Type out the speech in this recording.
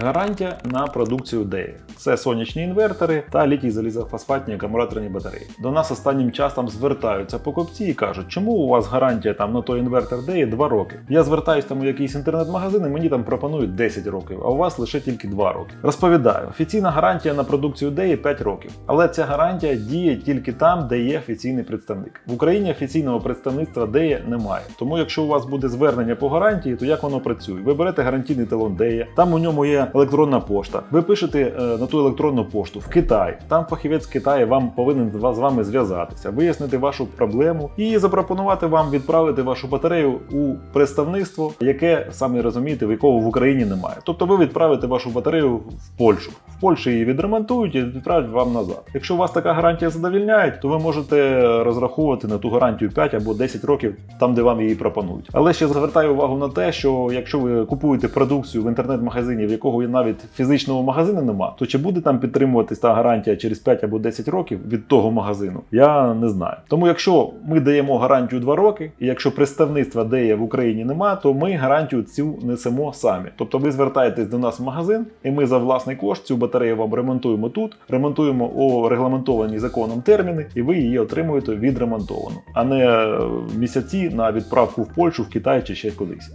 Гарантія на продукцію DEA. Це сонячні інвертори та літій залізофосфатні акумуляторні батареї. До нас останнім часом звертаються покупці і кажуть, чому у вас гарантія там на той інвертор DEA 2 роки. Я звертаюсь там у якийсь інтернет-магазин, і мені там пропонують 10 років, а у вас лише тільки 2 роки. Розповідаю, офіційна гарантія на продукцію DEA 5 років, але ця гарантія діє тільки там, де є офіційний представник. В Україні офіційного представництва DEA немає. Тому якщо у вас буде звернення по гарантії, то як воно працює? Ви берете гарантійний талон DEA, там у ньому є електронна пошта. Ви пишете е, на ту електронну пошту в Китай. Там фахівець Китаю вам повинен з вами зв'язатися, вияснити вашу проблему і запропонувати вам відправити вашу батарею у представництво, яке самі розумієте, в якого в Україні немає. Тобто ви відправите вашу батарею в Польщу. В Польщі її відремонтують і відправлять вам назад. Якщо вас така гарантія задовільняє, то ви можете розраховувати на ту гарантію 5 або 10 років там, де вам її пропонують. Але ще звертаю увагу на те, що якщо ви купуєте продукцію в інтернет-магазині, в якого навіть фізичного магазину нема, то чи буде там підтримуватись та гарантія через 5 або 10 років від того магазину, я не знаю. Тому якщо ми даємо гарантію 2 роки, і якщо представництва ДЕЯ в Україні нема, то ми гарантію цю несемо самі. Тобто ви звертаєтесь до нас в магазин, і ми за власний кошт цю батарею вам ремонтуємо тут, ремонтуємо у регламентовані законом терміни, і ви її отримуєте відремонтовану, а не е, місяці на відправку в Польщу, в Китай чи ще кудись.